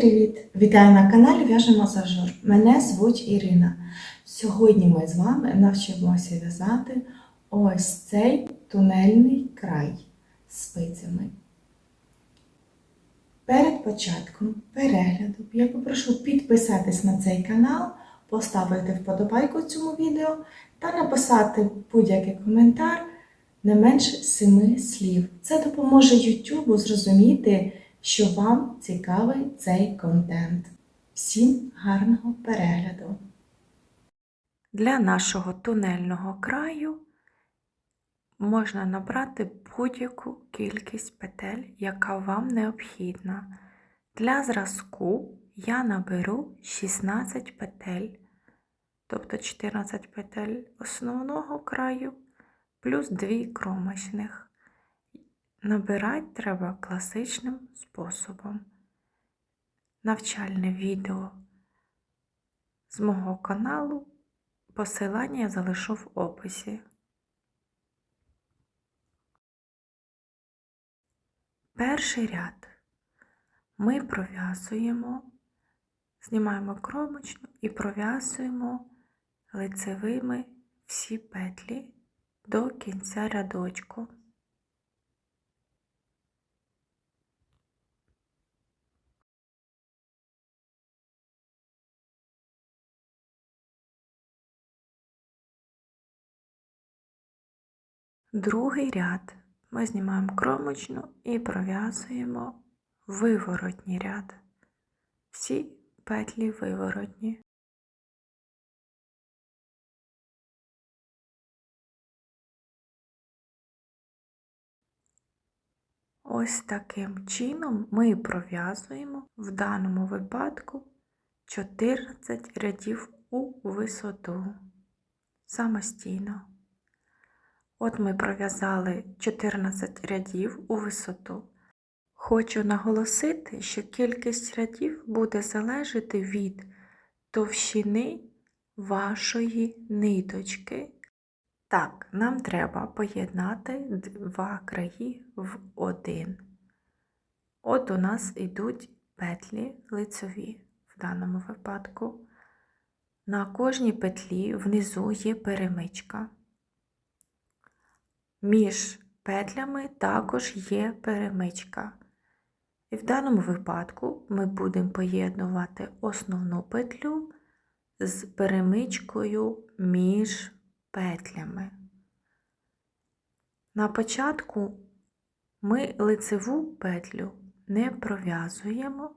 привіт! Вітаю на каналі В'яжемо Зажор. Мене звуть Ірина. Сьогодні ми з вами навчимося в'язати ось цей тунельний край спицями. Перед початком перегляду я попрошу підписатись на цей канал, поставити вподобайку цьому відео та написати будь-який коментар не менше семи слів. Це допоможе YouTube зрозуміти, що вам цікавий цей контент. Всім гарного перегляду! Для нашого тунельного краю можна набрати будь-яку кількість петель, яка вам необхідна. Для зразку я наберу 16 петель, тобто 14 петель основного краю плюс 2 кромочних. Набирати треба класичним способом. Навчальне відео з мого каналу. Посилання я залишу в описі. Перший ряд ми пров'язуємо, знімаємо кромочну і пров'язуємо лицевими всі петлі до кінця рядочку. Другий ряд ми знімаємо кромочну і пров'язуємо виворотній ряд. Всі петлі виворотні. Ось таким чином ми пров'язуємо в даному випадку 14 рядів у висоту самостійно. От ми пров'язали 14 рядів у висоту. Хочу наголосити, що кількість рядів буде залежати від товщини вашої ниточки. Так, нам треба поєднати два краї в один. От у нас йдуть петлі лицеві в даному випадку. На кожній петлі внизу є перемичка. Між петлями також є перемичка. І в даному випадку ми будемо поєднувати основну петлю з перемичкою між петлями. На початку ми лицеву петлю не пров'язуємо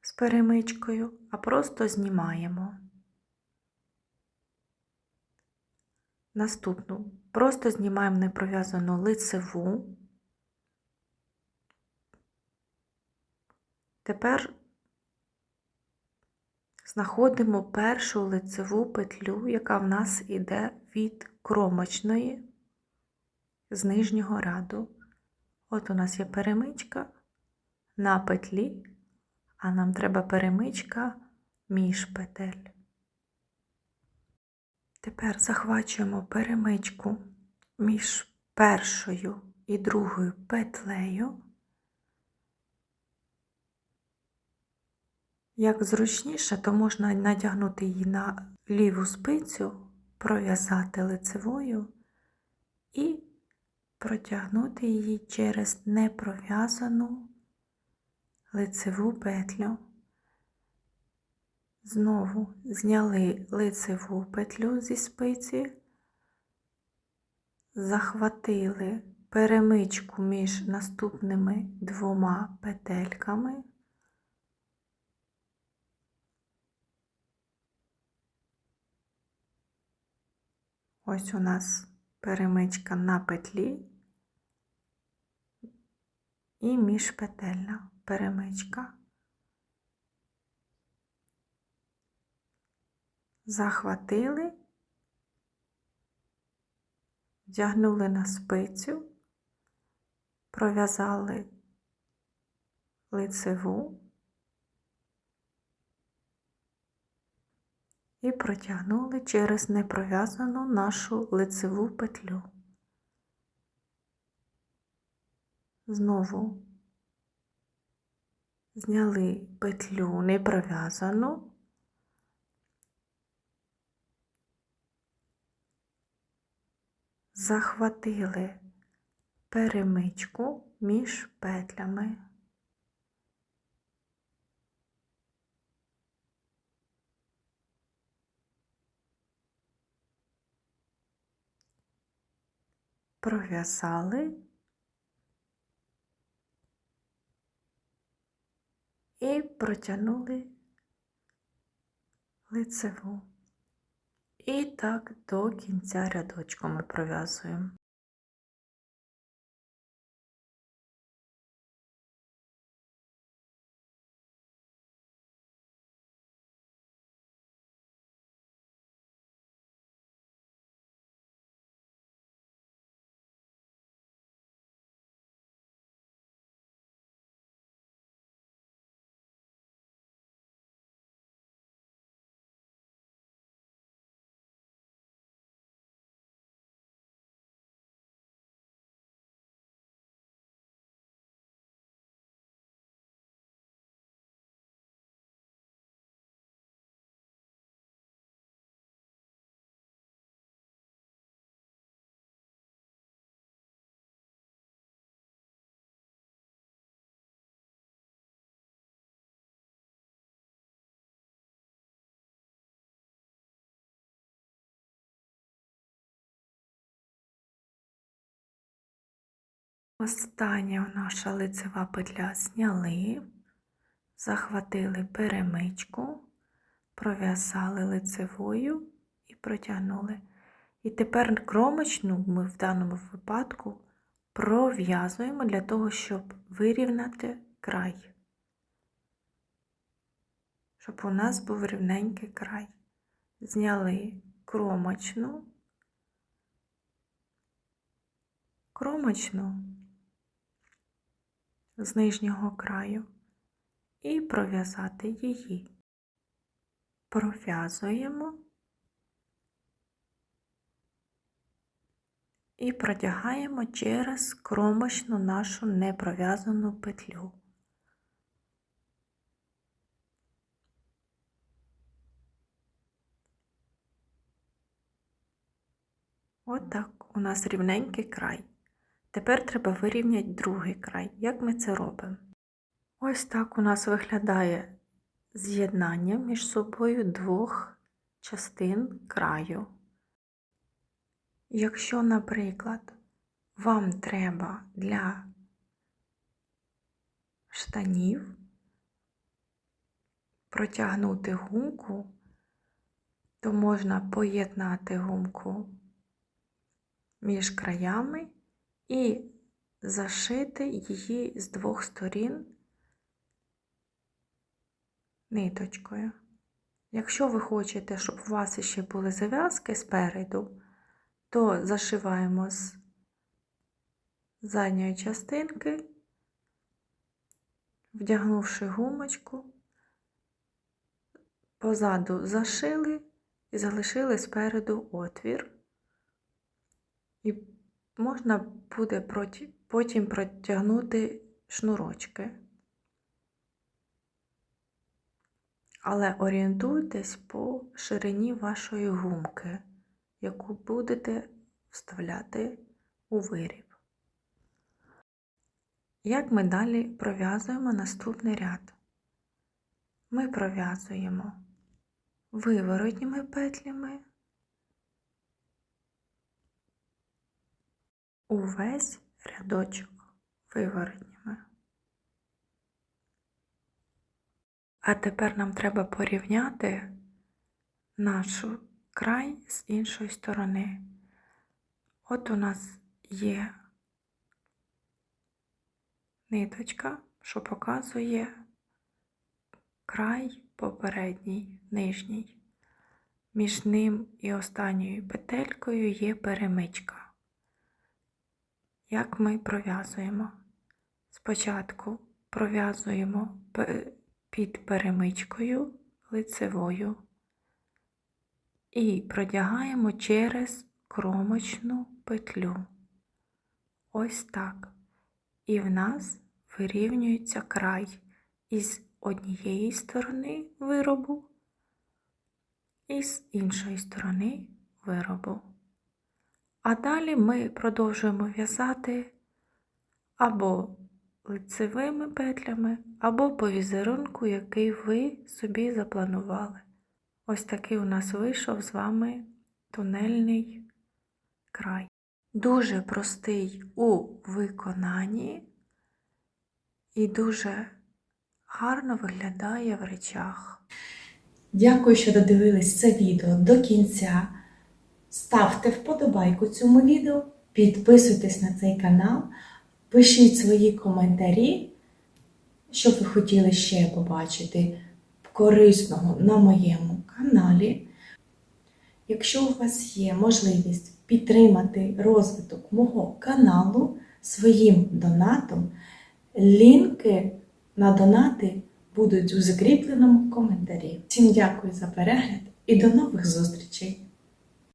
з перемичкою, а просто знімаємо. Наступну просто знімаємо непров'язану лицеву. Тепер знаходимо першу лицеву петлю, яка в нас йде від кромочної з нижнього ряду. От у нас є перемичка на петлі, а нам треба перемичка між петель. Тепер захвачуємо перемичку між першою і другою петлею. Як зручніше, то можна надягнути її на ліву спицю, пров'язати лицевою і протягнути її через непров'язану лицеву петлю. Знову зняли лицеву петлю зі спиці, захватили перемичку між наступними двома петельками. Ось у нас перемичка на петлі і міжпетельна перемичка. Захватили, вдягнули на спицю, пров'язали лицеву. І протягнули через непров'язану нашу лицеву петлю. Знову зняли петлю не захватили перемичку між петлями. Пров'язали і протягнули лицеву. І так до кінця рядочку ми пров'язуємо. Остання наша лицева петля зняли, захватили перемичку, пров'язали лицевою і протягнули. І тепер кромочну ми в даному випадку пров'язуємо для того, щоб вирівняти край, щоб у нас був рівненький край. Зняли кромочну, кромочну з нижнього краю і пров'язати її. Пров'язуємо і протягаємо через кромочну нашу непров'язану петлю. Отак у нас рівненький край. Тепер треба вирівняти другий край. Як ми це робимо? Ось так у нас виглядає з'єднання між собою двох частин краю. Якщо, наприклад, вам треба для штанів протягнути гумку, то можна поєднати гумку між краями і зашити її з двох сторін ниточкою. Якщо ви хочете, щоб у вас ще були зав'язки спереду, то зашиваємо з задньої частинки, вдягнувши гумочку, позаду зашили і залишили спереду отвір. І можна буде потім протягнути шнурочки. Але орієнтуйтесь по ширині вашої гумки, яку будете вставляти у виріб. Як ми далі пров'язуємо наступний ряд? Ми пров'язуємо виворотніми петлями увесь рядочок виворотніми. А тепер нам треба порівняти нашу край з іншої сторони. От у нас є ниточка, що показує край попередній, нижній. Між ним і останньою петелькою є перемичка. Як ми пров'язуємо? Спочатку пров'язуємо під перемичкою лицевою і продягаємо через кромочну петлю. Ось так. І в нас вирівнюється край. із однієї сторони виробу і з іншої сторони виробу. А далі ми продовжуємо в'язати або лицевими петлями, або по візерунку, який ви собі запланували. Ось такий у нас вийшов з вами тунельний край. Дуже простий у виконанні і дуже гарно виглядає в речах. Дякую, що додивились це відео до кінця. Ставте вподобайку цьому відео, підписуйтесь на цей канал, пишіть свої коментарі, що ви хотіли ще побачити корисного на моєму каналі. Якщо у вас є можливість підтримати розвиток мого каналу своїм донатом, лінки на донати будуть у закріпленому коментарі. Всім дякую за перегляд і до нових зустрічей!